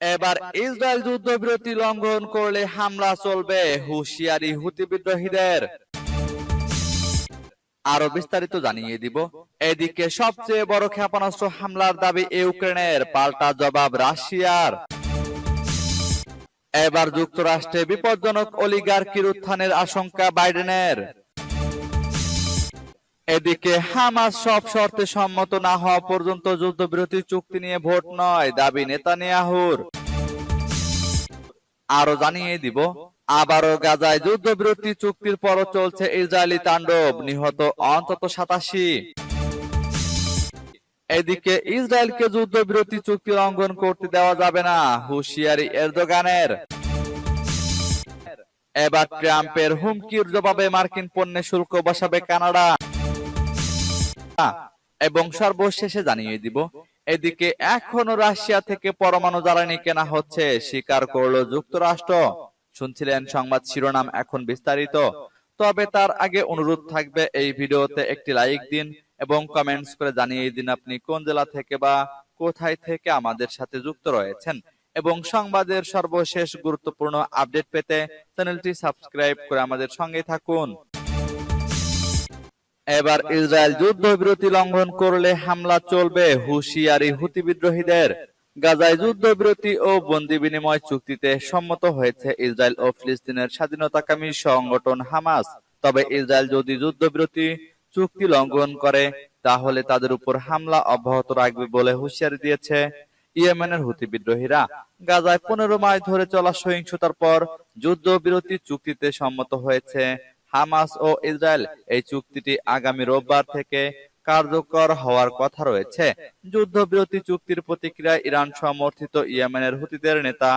এবার ইসরায়েল যুদ্ধবিরতি লঙ্ঘন করলে হামলা চলবে হুঁশিয়ারি হুতি বিদ্রোহীদের। আরও বিস্তারিত জানিয়ে দিব। এদিকে সবচেয়ে বড় ক্ষেপণাস্ত্র হামলার দাবি ইউক্রেনের পাল্টা জবাব রাশিয়ার। এবার যুক্তরাষ্ট্রে বিপজ্জনক অলিগার্কির উত্থানের আশঙ্কা বাইডেনের। এদিকে হামাস সব শর্তে সম্মত না হওয়া পর্যন্ত যুদ্ধবিরতি চুক্তি নিয়ে ভোট নয়, দাবি নেতানিয়াহুর। আরও জানিয়ে দিব, আবারও গাজায় যুদ্ধবিরতি চুক্তির পরও চলছে ইসরায়েলি তাণ্ডব, নিহত অন্তত সাতাশি। এদিকে ইসরায়েলকে যুদ্ধবিরতি চুক্তি লঙ্ঘন করতে দেওয়া যাবে না, হুঁশিয়ারি এরদোগানের। এবার ট্রাম্পের হুমকির জবাবে মার্কিন পণ্যে শুল্ক বসাবে কানাডা। এবং সর্বশেষে জানিয়ে দিব, এদিকে এখনও রাশিয়া থেকে পরমাণু জ্বালানি কেনা হচ্ছে, স্বীকার করল যুক্তরাষ্ট্র। শুনছিলেন সংবাদ শিরোনাম এখন বিস্তারিত, তবে তার আগে অনুরোধ থাকবে এই ভিডিওতে একটি লাইক দিন এবং কমেন্টস করে জানিয়ে দিন আপনি কোন জেলা থেকে বা কোথায় থেকে আমাদের সাথে যুক্ত রয়েছেন। এবং সংবাদের সর্বশেষ গুরুত্বপূর্ণ আপডেট পেতে চ্যানেলটি সাবস্ক্রাইব করে আমাদের সঙ্গে থাকুন। এবার ইসরায়েল যুদ্ধবিরতি লঙ্ঘন করলে হামলা চলবে হুঁশিয়ারি হুতি বিদ্রোহীদের। গাজায় যুদ্ধবিরতি ও বন্দি বিনিময় চুক্তিতে সম্মত হয়েছে ইসরায়েল ও ফিলিস্তিনের স্বাধীনতাকামী সংগঠন হামাস। তবে ইসরায়েল যদি যুদ্ধবিরতি চুক্তি লঙ্ঘন করে, তাহলে তাদের উপর হামলা অব্যাহত রাখবে বলে হুঁশিয়ারি দিয়েছে ইয়েমেনের হুতি বিদ্রোহীরা। গাজায় পনেরো মাস ধরে চলা সহিংসতার পর যুদ্ধবিরতি চুক্তিতে সম্মত হয়েছে হামাস ও ইসরায়েল এই চুক্তিটি আগামী রোববার থেকে কার্যকর হওয়ার কথা রয়েছে। যুদ্ধবিরতি চুক্তির প্রতিক্রিয়ায় ইরান সমর্থিত ইয়েমেনের হুতিদের নেতা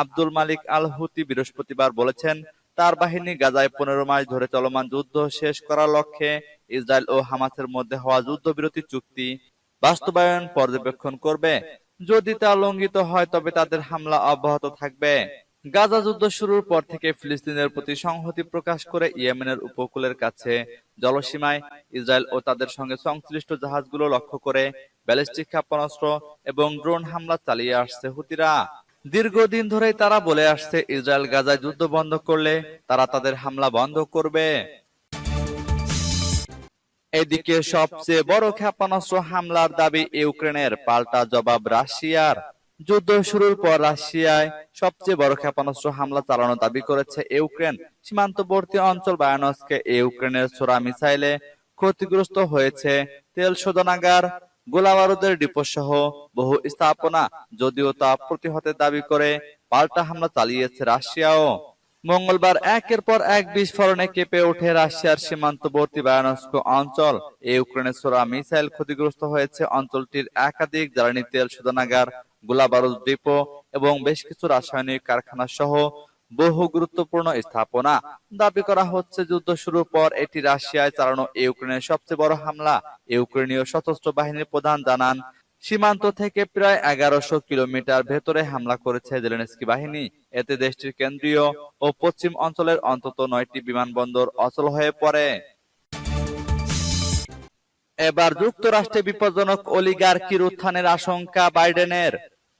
আব্দুল মালিক আল হুতি বৃহস্পতিবার বলেছেন, তার বাহিনী গাজায় পনেরো মাস ধরে চলমান যুদ্ধ শেষ করার লক্ষ্যে ইসরায়েল ও হামাসের মধ্যে হওয়া যুদ্ধবিরতি চুক্তি বাস্তবায়ন পর্যবেক্ষণ করবে। যদি তা লঙ্ঘিত হয়, তবে তাদের হামলা অব্যাহত থাকবে। গাজা যুদ্ধ শুরুর পর থেকে ফিলিস্তিনের প্রতি সংহতি প্রকাশ করে ইয়েমেনের উপকূলের কাছে জলসীমায় ইসরায়েল ও তাদের সঙ্গে সংশ্লিষ্ট জাহাজগুলো লক্ষ্য করে ব্যালিস্টিক ক্ষেপণাস্ত্র এবং ড্রোন হামলা চালিয়ে আসছে হুতিরা। দীর্ঘদিন ধরেই তারা বলে আসছে, ইসরায়েল গাজায় যুদ্ধ বন্ধ করলে তারা তাদের হামলা বন্ধ করবে। এদিকে সবচেয়ে বড় ক্ষেপণাস্ত্র হামলার দাবি ইউক্রেনের, পাল্টা জবাব রাশিয়ার। যুদ্ধ শুরুর পর রাশিয়ায় সবচেয়ে বড় ক্ষেপণাস্ত্র হামলা চালানো দাবি করেছে ইউক্রেন। সীমান্তবর্তী অঞ্চল বায়ানসকে ইউক্রেনের ছোড়া মিসাইলে ক্ষতিগ্রস্ত হয়েছে তেল শোধনাগার, গোলাবারুদের ডিপো সহ বহু স্থাপনা, যদিও তা প্রতিহতের দাবি করে পাল্টা হামলা চালিয়েছে রাশিয়াও। মঙ্গলবার একের পর এক বিস্ফোরণে কেঁপে ওঠে রাশিয়ার সীমান্তবর্তী বায়ানস্ক অঞ্চল। ইউক্রেনের ছোড়া মিসাইল ক্ষতিগ্রস্ত হয়েছে অঞ্চলটির একাধিক জ্বালানি তেল শোধনাগার গোলাবারুদ ডিপো এবং বেশ কিছু রাসায়নিক কারখানা সহ বহু গুরুত্বপূর্ণ স্থাপনা। দাবি করা হচ্ছে যুদ্ধ শুরুর পর এটি রাশিয়ায় চালানো ইউক্রেনের সবচেয়ে বড় হামলা। ইউক্রেনীয় সশস্ত্র বাহিনীর প্রধান জানান, সীমান্ত থেকে প্রায় এগারোশো কিলোমিটার ভেতরে হামলা করেছে জেলেনস্কি বাহিনী। এতে দেশটির কেন্দ্রীয় ও পশ্চিম অঞ্চলের অন্তত নয়টি বিমানবন্দর অচল হয়ে পড়ে। এবার যুক্তরাষ্ট্রে বিপজ্জনক অলিগার্কির উত্থানের আশঙ্কা বাইডেনের।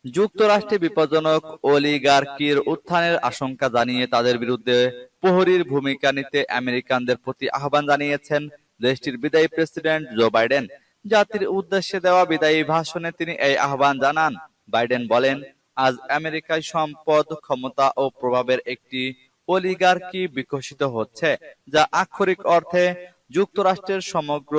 যুক্তরাষ্ট্রে বিপজ্জনক অলিগার্কির উত্থানের আশঙ্কা জানিয়ে তাদের বিরুদ্ধে প্রহরীর ভূমিকা নিতে আমেরিকানদের প্রতি আহ্বান জানিয়েছেন দেশটির বিদায়ী প্রেসিডেন্ট জো বাইডেন। জাতির উদ্দেশ্যে দেওয়া বিদায়ী ভাষণে তিনি এই আহ্বান জানান। বাইডেন বলেন, আজ আমেরিকায় সম্পদ, ক্ষমতা ও প্রভাবের একটি অলিগার্কি বিকশিত হচ্ছে, যা আক্ষরিক অর্থে যুক্তরাষ্ট্রের সমগ্র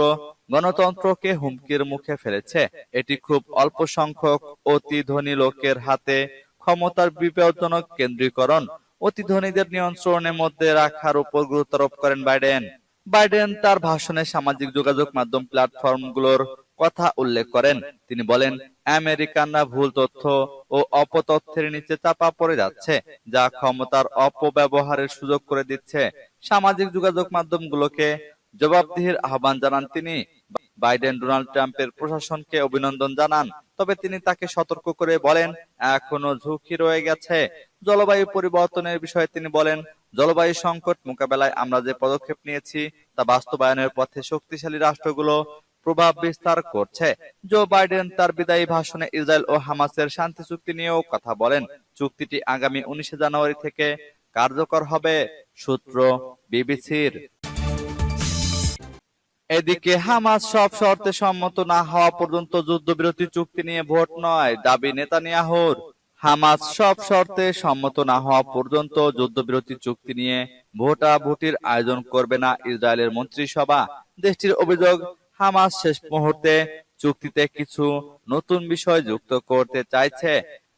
গণতন্ত্রকে হুমকির মুখে ফেলেছে। এটি খুব অল্প সংখ্যক অতি ধনী লোকের হাতে ক্ষমতার বিপজ্জনক কেন্দ্রীকরণ, অতি ধনীদের নিয়ন্ত্রণের মধ্যে রাখার উপর গুরুত্ব আরোপ করেন বাইডেন। বাইডেন তার ভাষণে সামাজিক যোগাযোগ মাধ্যম প্ল্যাটফর্মগুলোর কথা উল্লেখ করেন। তিনি বলেন, আমেরিকানরা ভুল তথ্য ও অপতথ্যের নিচে চাপা পড়ে যাচ্ছে, যা ক্ষমতার অপব্যবহারের সুযোগ করে দিচ্ছে। সামাজিক যোগাযোগ মাধ্যমগুলোকে জবাবদিহির আহ্বান জানান তিনি। বাইডেন ডোনাল্ড ট্রাম্পের প্রশাসনকে অভিনন্দন জানান, তবে তিনি তাকে সতর্ক করে বলেন, এখনও ঝুঁকি রয়ে গেছে। জলবায়ু পরিবর্তনের বিষয়ে তিনি বলেন, জলবায়ু সংকট মোকাবেলায় আমরা যে পদক্ষেপ নিয়েছি তা বাস্তবায়নের পথে শক্তিশালী রাষ্ট্রগুলো প্রভাব বিস্তার করছে। জো বাইডেন তার বিদায়ী ভাষণে ইসরায়েল ও হামাসের শান্তি চুক্তি নিয়েও কথা বলেন। চুক্তিটি আগামী উনিশে জানুয়ারি থেকে কার্যকর হবে, সূত্র বিবিসির। এদিকে হামাস সব শর্তে সম্মত না হওয়া পর্যন্ত যুদ্ধবিরতি চুক্তি নিয়ে ভোট নয়, দাবি নেতানিয়াহুর। হামাস সব শর্তে সম্মত না হওয়া পর্যন্ত যুদ্ধবিরতি চুক্তি নিয়ে ভোটাভুটির আয়োজন করবে না ইসরায়েলের মন্ত্রিসভা। দেশটির অভিযোগ, হামাস শেষ মুহূর্তে চুক্তিতে কিছু নতুন বিষয় যুক্ত করতে চাইছে।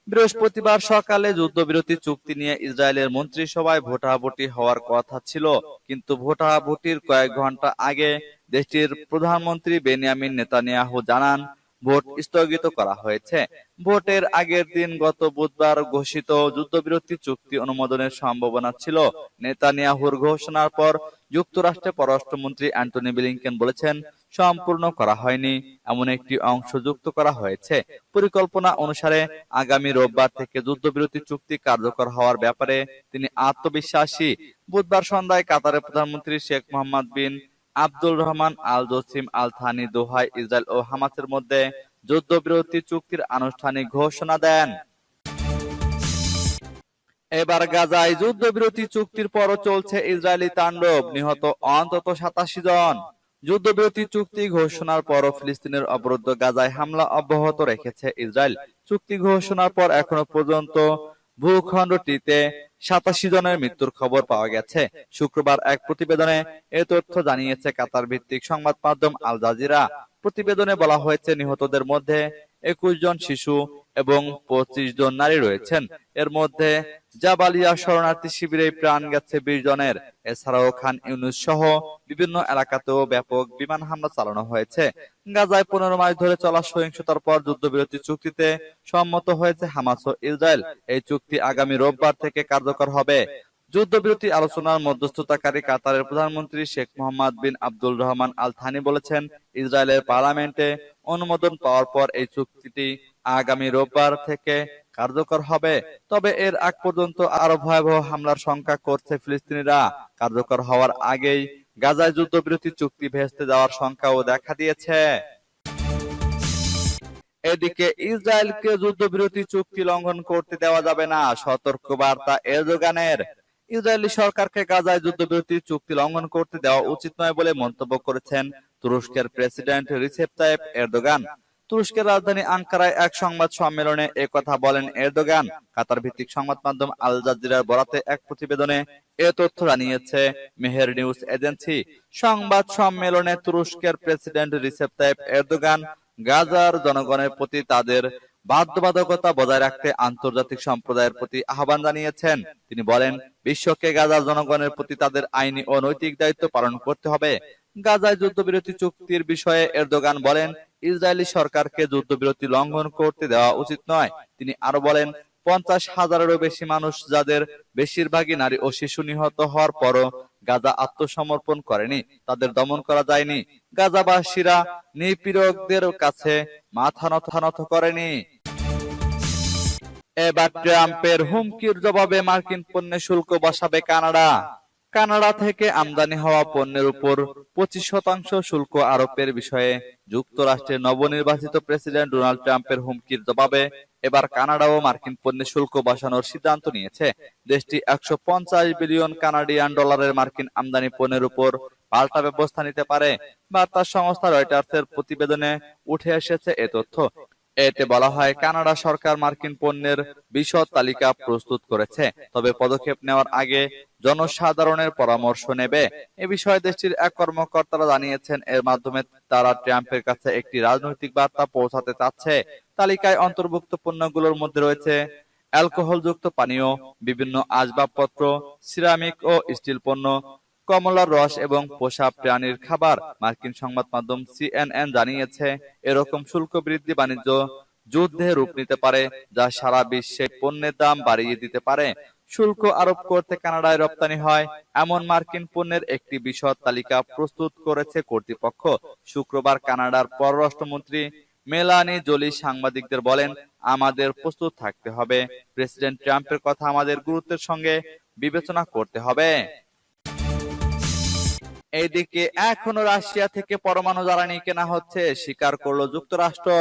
বৃহস্পতিবার সকালে যুদ্ধবিরতি চুক্তি নিয়ে ইসরায়েলের মন্ত্রিসভায় ভোটাভুটি হওয়ার কথা ছিল, কিন্তু ভোটাভুটির কয়েক ঘণ্টা আগে দেশটির প্রধানমন্ত্রী বেনিয়ামিন নেতানিয়াহু জানান, ভোট স্থগিত করা হয়েছে। ভোটের আগের দিন গত বুধবার ঘোষিত যুদ্ধবিরতি চুক্তি অনুমোদনের সম্ভাবনা ছিল। নেতানিয়াহুর ঘোষণার পর যুক্তরাষ্ট্রের পররাষ্ট্রমন্ত্রী অ্যান্টনি ব্লিংকেন বলেছেন, সম্পূর্ণ করা হয়নি। এমন একটি অংশ যুক্ত করা হয়েছে। পরিকল্পনা অনুসারে আগামী রোববার থেকে যুদ্ধবিরতি চুক্তি কার্যকর হওয়ার ব্যাপারে তিনি আত্মবিশ্বাসী। বুধবার সন্ধ্যায় কাতারের প্রধানমন্ত্রী Sheikh Mohammed bin Abdul Rahman, Al Jassim, Al Thani দোহায় ইসরায়েল ও হামাসের মধ্যে যুদ্ধবিরতি চুক্তির আনুষ্ঠানিক ঘোষণা দেন। এবার গাজায় যুদ্ধবিরতি চুক্তির পরও চলছে ইসরায়েলি তাণ্ডব, নিহত অন্তত সাতাশি জন। যুদ্ধবিরতি চুক্তি ঘোষণার পরও ফিলিস্তিনের অবরুদ্ধ গাজায় হামলা অব্যাহত রেখেছে ইসরায়েল। চুক্তি ঘোষণার পর এখনও পর্যন্ত ভূখণ্ডটিতে সাতাশি জনের মৃত্যুর খবর পাওয়া গেছে। শুক্রবার এক প্রতিবেদনে এ তথ্য জানিয়েছে কাতার ভিত্তিক সংবাদ মাধ্যম আল জাজিরা। প্রতিবেদনে বলা হয়েছে, নিহতদের মধ্যে একুশ জন শিশু এবং পঁচিশ জন নারী রয়েছেন। এর মধ্যে জাবালিয়া শরণার্থী শিবিরে প্রাণ গেছে বিশ জনের। এছাড়াও খান ইউনুস সহ বিভিন্ন এলাকাতেও ব্যাপক বিমান হামলা চালানো হয়েছে। গাজায় পনেরো মাস ধরে চলা সহিংসতার পর যুদ্ধবিরতি চুক্তিতে সম্মত হয়েছে হামাস ও ইসরায়েল। এই চুক্তি আগামী রোববার থেকে কার্যকর হবে। যুদ্ধবিরতি আলোচনার মধ্যস্থতাকারী কাতারের প্রধানমন্ত্রী Sheikh Mohammed bin Abdul Rahman Al Thani বলেছেন, ইসরায়েলের পার্লামেন্টে অনুমোদন পাওয়ার পর এই চুক্তিটি আগামী রোববার থেকে কার্যকর হবে। তবে এর আগ পর্যন্ত আরও ভয়াবহ হামলার শঙ্কা করছে ফিলিস্তিনিরা। কার্যকর হওয়ার আগেই গাজায় যুদ্ধবিরতি চুক্তি ভেস্তে যাওয়ার শঙ্কাও দেখা দিয়েছে। এদিকে ইসরায়েলকে যুদ্ধবিরতি চুক্তি লঙ্ঘন করতে দেওয়া যাবে না। সতর্ক বার্তা এরদোগানের। ইসরায়েলি সরকারকে গাজায় যুদ্ধবিরতি চুক্তি লঙ্ঘন করতে দেওয়া উচিত নয় বলে মন্তব্য করেছেন তুরস্কের প্রেসিডেন্ট রিসেপ তাইপ এরদোগান। তুরস্কের রাজধানী আঙ্কারায় এক সংবাদ সম্মেলনে কথা বলেন এরদোগান। কাতার ভিত্তিক সংবাদ মাধ্যম আল জাজিরার বরাতে এক প্রতিবেদনে এ তথ্য জানিয়েছে, মেহের নিউজ এজেন্সি। সংবাদ সম্মেলনে তুরস্কের প্রেসিডেন্ট রিসেপ তাইপ এরদোগান গাজার জনগণের প্রতি তাদের বাধ্যবাধকতা বজায় রাখতে আন্তর্জাতিক সম্প্রদায়ের প্রতি আহ্বান জানিয়েছেন। তিনি বলেন, বিশ্বকে গাজার জনগণের প্রতি তাদের আইনি ও নৈতিক দায়িত্ব পালন করতে হবে। গাজায় যুদ্ধবিরতি চুক্তির বিষয়ে এরদোগান বলেন, ইসরায়েলি সরকারকে যুদ্ধবিরতি লঙ্ঘন করতে দেওয়া উচিত নয়। তিনি আরও বলেন পঞ্চাশ হাজারেরও বেশি মানুষ যাদের বেশিরভাগই নারী ও শিশু নিহত হওয়ার পরও গাজা আত্মসমর্পণ করেনি, তাদের দমন করা যায়নি। গাজাবাসীরা নিপীড়কদের কাছে মাথা নত নত করেনি। এবার ট্রাম্পের হুমকির জবাবে মার্কিন পণ্যে শুল্ক বসাবে কানাডা। কানাডা থেকে আমদানি হওয়া পণ্যের উপর পঁচিশ শতাংশ শুল্ক আরোপের বিষয়ে যুক্তরাষ্ট্রের নবনির্বাচিত প্রেসিডেন্ট ডোনাল্ড ট্রাম্পের হুমকির জবাবে এবার কানাডা ও মার্কিন পণ্যে শুল্ক বসানোর সিদ্ধান্ত নিয়েছে। দেশটি একশো পঞ্চাশ বিলিয়ন কানাডিয়ান ডলারের মার্কিন আমদানি পণ্যের উপর পাল্টা ব্যবস্থা নিতে পারে বার্তা সংস্থা রয়টার্সের প্রতিবেদনে উঠে এসেছে এ তথ্য। এতে বলা হয়, কানাডা সরকার মার্কিন পণ্যের বিশদ তালিকা প্রস্তুত করেছে। তবে পদক্ষেপ নেওয়ার আগে জনসাধারণের পরামর্শ নেবে। এ বিষয়ে দেশটির এক কর্মকর্তারা জানিয়েছেন, এর মাধ্যমে তারা ট্রাম্পের কাছে একটি রাজনৈতিক বার্তা পৌঁছাতে চাচ্ছে। তালিকায় অন্তর্ভুক্ত পণ্যগুলোর মধ্যে রয়েছে অ্যালকোহলযুক্ত পানীয়, বিভিন্ন আসবাবপত্র, সিরামিক ও স্টিল পণ্য কমলার রস এবং পোষা প্রাণীর খাবার মার্কিন সংবাদ মাধ্যম সিএনএন জানিয়েছে এরকম শুল্ক বৃদ্ধি বাণিজ্য যুদ্ধে রূপ নিতে পারে যা সারা বিশ্বে পণ্যের দাম বাড়িয়ে দিতে পারে। শুল্ক আরোপ করতে কানাডায় রপ্তানি হয় এমন মার্কিন পণ্যের একটি বিশদ তালিকা প্রস্তুত করেছে কর্তৃপক্ষ। শুক্রবার কানাডার পররাষ্ট্রমন্ত্রী মেলানি জলি সাংবাদিকদের বলেন আমাদের প্রস্তুত থাকতে হবে। প্রেসিডেন্ট ট্রাম্পের কথা আমাদের গুরুত্বের সঙ্গে বিবেচনা করতে হবে। এইদিকে এখনও রাশিয়া থেকে পরমাণু জ্বালানি কেনা হচ্ছে, স্বীকার করল যুক্তরাষ্ট্র।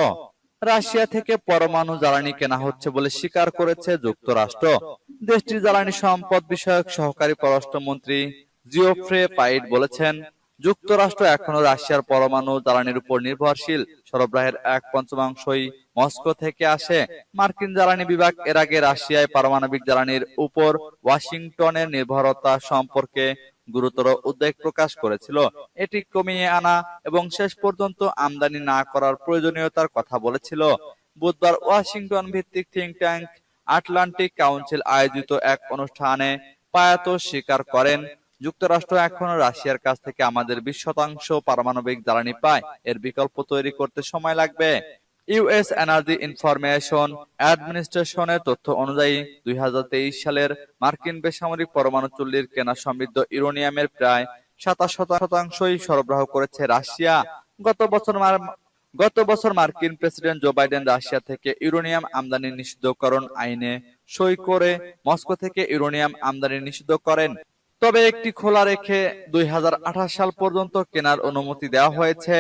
রাশিয়া থেকে পরমাণু জ্বালানি কেনা হচ্ছে বলে স্বীকার করেছে যুক্তরাষ্ট্র। দেশটির জ্বালানি সম্পদ বিষয়ক সহকারী পররাষ্ট্রমন্ত্রী জিওফ্রে পাইট বলেছেন, যুক্তরাষ্ট্র এখনও রাশিয়ার পরমাণু জ্বালানির উপর নির্ভরশীল। সরবরাহের এক পঞ্চমাংশই মস্কো থেকে আসে। মার্কিন জ্বালানি বিভাগ এর আগে রাশিয়ায় পারমাণবিক জ্বালানির উপর ওয়াশিংটনের নির্ভরতা সম্পর্কে গুরুতর উদ্বেগ প্রকাশ করেছিল। এটি কমিয়ে আনা এবং শেষ পর্যন্ত আমদানি না করার প্রয়োজনীয়তার কথা বলেছিল। বুধবার ওয়াশিংটন ভিত্তিক থিঙ্ক ট্যাঙ্ক আটলান্টিক কাউন্সিল আয়োজিত এক অনুষ্ঠানে পায়াত স্বীকার করেন, যুক্তরাষ্ট্র এখনও রাশিয়ার কাছ থেকে আমাদের বিশ শতাংশ পারমাণবিক জ্বালানি পায়। এর বিকল্প তৈরি করতে সময় লাগবে। ইউএস এনার্জি ইনফরমেশন অ্যাডমিনিস্ট্রেশনের তথ্য অনুযায়ী, দুই সালের মার্কিন বেসামরিক পরমাণু চুল্লির কেনা সমৃদ্ধ ইউরেনিয়ামের প্রায় সাতাশ শতাংশই সরবরাহ করেছে রাশিয়া। গত বছর গত বছর মার্কিন প্রেসিডেন্ট জো বাইডেন রাশিয়া থেকে ইউরোনিয়াম আমদানি নিষিদ্ধকরণ আইনে সই করে মস্কো থেকে ইউরোনিয়াম আমদানি নিষিদ্ধ করেন তবে একটি খোলা রেখে দুই হাজার আঠাশ সাল পর্যন্ত কেনার অনুমতি দেওয়া হয়েছে।